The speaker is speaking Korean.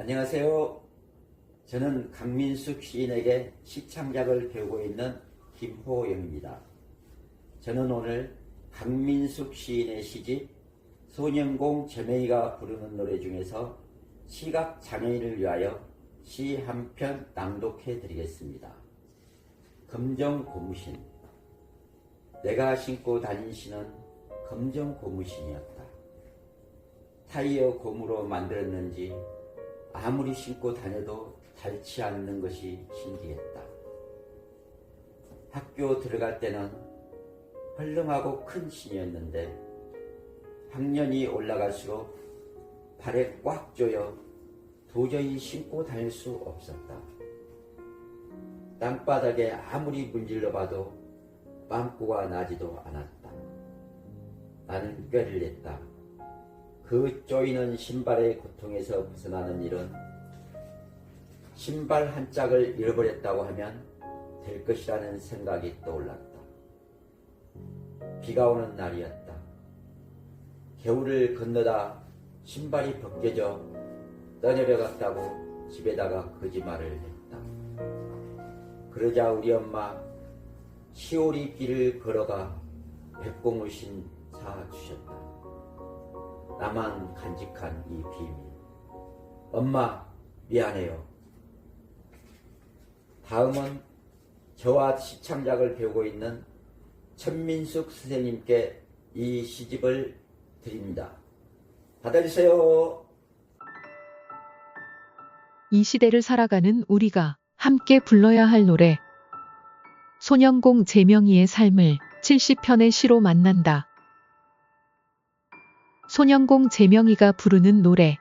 안녕하세요. 저는 강민숙 시인에게 시창작을 배우고 있는 김호영입니다. 저는 오늘 강민숙 시인의 시집 소년공 제메이가 부르는 노래 중에서 시각 장애인을 위하여 시 한 편 낭독해 드리겠습니다. 검정 고무신 내가 신고 다닌 신은 검정 고무신이었다. 타이어 고무로 만들었는지 아무리 신고 다녀도 닳지 않는 것이 신기했다. 학교 들어갈 때는 헐렁하고 큰 신이었는데 학년이 올라갈수록 발에 꽉 조여 도저히 신고 다닐 수 없었다. 땅바닥에 아무리 문질러 봐도 빵꾸가 나지도 않았다. 나는 꾀를 냈다. 그 쪼이는 신발의 고통에서 벗어나는 일은 신발 한 짝을 잃어버렸다고 하면 될 것이라는 생각이 떠올랐다. 비가 오는 날이었다. 겨울을 건너다 신발이 벗겨져 떠내려갔다고 집에다가 거짓말을 했다. 그러자 우리 엄마 시오리 길을 걸어가 백봉우신 사 주셨다. 나만 간직한 이 비밀. 엄마, 미안해요. 다음은 저와 시창작을 배우고 있는 천민숙 선생님께 이 시집을 드립니다. 받아주세요. 이 시대를 살아가는 우리가 함께 불러야 할 노래. 소년공 제명이의 삶을 70편의 시로 만난다. 소년공 제명이가 부르는 노래.